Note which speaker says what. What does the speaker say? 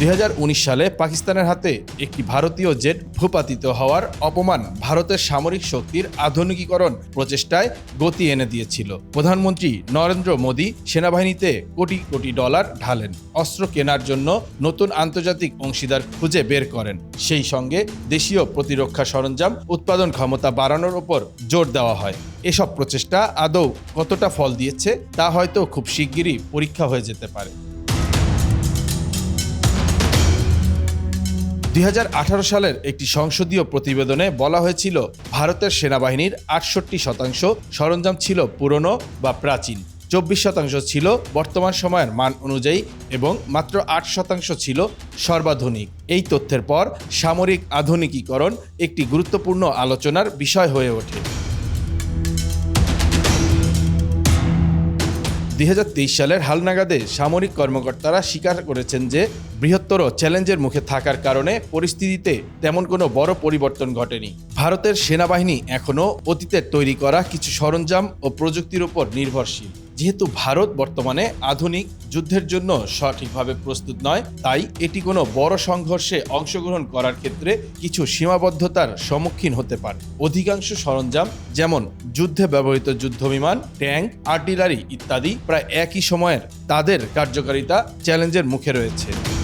Speaker 1: দুই হাজার উনিশ সালে পাকিস্তানের হাতে একটি ভারতীয় জেট ভূপাতিত হওয়ার অপমান ভারতের সামরিক শক্তির আধুনিকীকরণ প্রচেষ্টায় গতি এনে দিয়েছিল। প্রধানমন্ত্রী নরেন্দ্র মোদী সেনাবাহিনীতে কোটি কোটি ডলার ঢালেন, অস্ত্র কেনার জন্য নতুন আন্তর্জাতিক অংশীদার খুঁজে বের করেন। সেই সঙ্গে দেশীয় প্রতিরক্ষা সরঞ্জাম উৎপাদন ক্ষমতা বাড়ানোর ওপর জোর দেওয়া হয়। এসব প্রচেষ্টা আদৌ কতটা ফল দিয়েছে তা হয়তো খুব শিগগিরই পরীক্ষা হয়ে যেতে পারে। দুই হাজার আঠারো সালের একটি সংসদীয় প্রতিবেদনে বলা হয়েছিল, ভারতের সেনাবাহিনীর আটষট্টি শতাংশ সরঞ্জাম ছিল পুরনো বা প্রাচীন, চব্বিশ শতাংশ ছিল বর্তমান সময়ের মান অনুযায়ী এবং মাত্র আট শতাংশ ছিল সর্বাধুনিক। এই তথ্যের পর সামরিক আধুনিকীকরণ একটি গুরুত্বপূর্ণ আলোচনার বিষয় হয়ে ওঠে। দুই হাজার তেইশ সালের হালনাগাদে সামরিক কর্মকর্তারা স্বীকার করেছেন যে বৃহত্তর চ্যালেঞ্জের মুখে থাকার কারণে পরিস্থিতিতে তেমন কোনো বড় পরিবর্তন ঘটেনি। ভারতের সেনাবাহিনী এখনও অতীতের তৈরি করা কিছু সরঞ্জাম ও প্রযুক্তির উপর নির্ভরশীল। যেহেতু ভারত বর্তমানে আধুনিক, যুদ্ধের জন্য সঠিকভাবে প্রস্তুত নয়, তাই এটি কোনো বড় সংঘর্ষে অংশগ্রহণ করার ক্ষেত্রে কিছু সীমাবদ্ধতার সম্মুখীন হতে পারে। অধিকাংশ সরঞ্জাম, যেমন যুদ্ধে ব্যবহৃত যুদ্ধবিমান, ট্যাঙ্ক, আর্টিলারি ইত্যাদি, প্রায় একই সময়ের তাদের কার্যকারিতা চ্যালেঞ্জের মুখে রয়েছে।